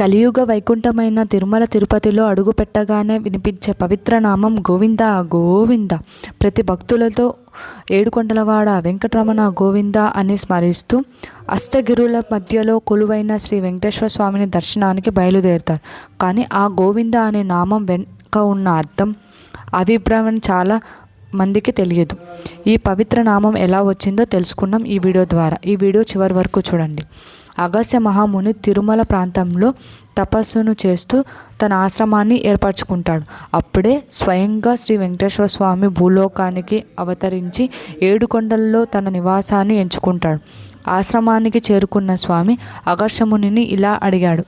కలియుగ వైకుంఠమైన తిరుమల తిరుపతిలో అడుగుపెట్టగానే వినిపించే పవిత్ర నామం గోవింద గోవింద. ప్రతి భక్తులతో ఏడుకొండలవాడ వెంకటరమణ గోవింద అని స్మరిస్తూ అష్టగిరుల మధ్యలో కొలువైన శ్రీ వెంకటేశ్వర స్వామిని దర్శనానికి బయలుదేరుతారు. కానీ ఆ గోవింద అనే నామం వెనుక ఉన్న అర్థం అభిప్రాయం చాలా మందికి తెలియదు. ఈ పవిత్ర నామం ఎలా వచ్చిందో తెలుసుకున్నాం ఈ వీడియో ద్వారా. ఈ వీడియో చివరి వరకు చూడండి. అగస్త్య మహాముని తిరుమల ప్రాంతంలో తపస్సును చేస్తూ తన ఆశ్రమాన్ని ఏర్పరచుకుంటాడు. అప్పుడే స్వయంగా శ్రీ వెంకటేశ్వర స్వామి భూలోకానికి అవతరించి ఏడుకొండల్లో తన నివాసాన్ని ఎంచుకుంటాడు. ఆశ్రమానికి చేరుకున్న స్వామి అగర్షమునిని ఇలా అడిగాడు.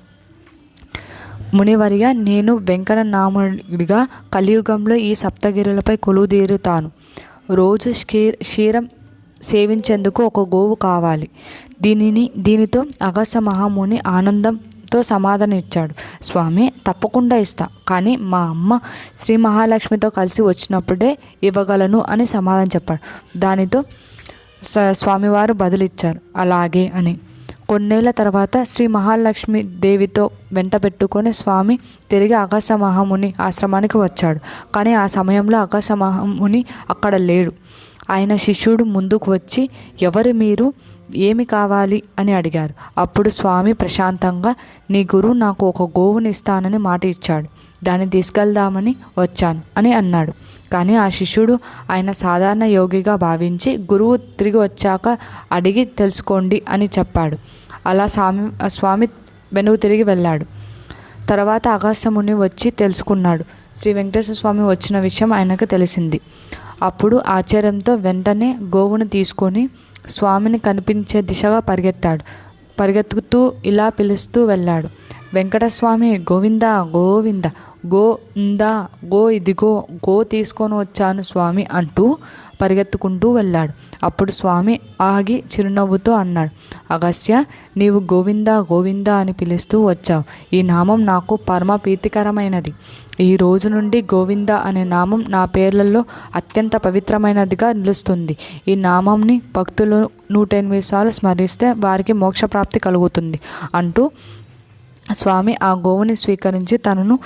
మునివరిగా నేను వెంకటనాముడిగా కలియుగంలో ఈ సప్తగిరులపై కొలువుదీరుతాను. రోజు క్షీరం సేవించేందుకు ఒక గోవు కావాలి. దీనిని దీనితో అగస్త మహాముని ఆనందంతో సమాధానం ఇచ్చాడు. స్వామి తప్పకుండా ఇస్తా. కానీ మా అమ్మ శ్రీ మహాలక్ష్మితో కలిసి వచ్చినప్పుడే ఇవ్వగలను అని సమాధానం చెప్పాడు. దానితో స్వామివారు బదులిచ్చారు. అలాగే అని. కొన్నేళ్ళ తర్వాత శ్రీ మహాలక్ష్మి దేవితో వెంట పెట్టుకొని స్వామి తిరిగి ఆకాశ మహాముని ఆశ్రమానికి వచ్చాడు. కానీ ఆ సమయంలో ఆకాశ మహాముని అక్కడ లేడు. ఆయన శిష్యుడు ముందుకు వచ్చి ఎవరు మీరు? ఏమి కావాలి? అని అడిగారు. అప్పుడు స్వామి ప్రశాంతంగా నీ గురువు నాకు ఒక గోవుని ఇస్తానని మాట ఇచ్చాడు. దాన్ని తీసుకెళ్దామని వచ్చాను అని అన్నాడు. కానీ ఆ శిష్యుడు ఆయన సాధారణ యోగిగా భావించి గురువు తిరిగి వచ్చాక అడిగి తెలుసుకోండి అని చెప్పాడు. అలా స్వామి స్వామి వెనుక తిరిగి వెళ్ళాడు. తర్వాత ఆకాశముని వచ్చి తెలుసుకున్నాడు. శ్రీ వెంకటేశ్వర స్వామి వచ్చిన విషయం ఆయనకు తెలిసింది. అప్పుడు ఆశ్చర్యంతో వెంటనే గోవును తీసుకొని స్వామిని కనిపించే దిశగా పరిగెత్తాడు. పరిగెత్తుతూ ఇలా పిలుస్తూ వెళ్ళాడు. వెంకటస్వామి గోవింద గోవింద గో ఇందా గో ఇదిగో గో తీసుకొని వచ్చాను స్వామి అంటూ పరిగెత్తుకుంటూ వెళ్ళాడు. అప్పుడు స్వామి ఆగి చిరునవ్వుతో అన్నాడు అగస్త్య నీవు గోవింద గోవింద అని పిలుస్తూ వచ్చావు. ఈ నామం నాకు పరమ ప్రీతికరమైనది. ఈ రోజు నుండి గోవింద అనే నామం నా పేర్లలో అత్యంత పవిత్రమైనదిగా నిలుస్తుంది. ఈ నామంని భక్తులు నూట ఎనిమిది సార్లు స్మరిస్తే వారికి మోక్షప్రాప్తి కలుగుతుంది అంటూ స్వామి ఆ గోవుని స్వీకరించి తనను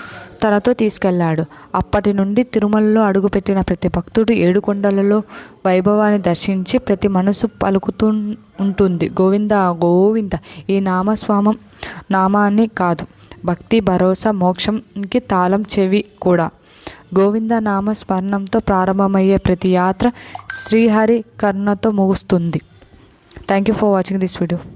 తనతో తీసుకెళ్ళాడు. అప్పటి నుండి తిరుమలలో అడుగుపెట్టిన ప్రతి భక్తుడు ఏడుకొండలలో వైభవాన్ని దర్శించి ప్రతి మనసు పలుకుతూ ఉంటుంది. గోవింద గోవింద ఈ నామస్వామం నామాన్ని కాదు. భక్తి భరోసా మోక్షంకి తాళం చెవి కూడా. గోవింద నామ స్మరణంతో ప్రారంభమయ్యే ప్రతి యాత్ర శ్రీహరి కరుణతో ముగుస్తుంది. Thank you for watching this video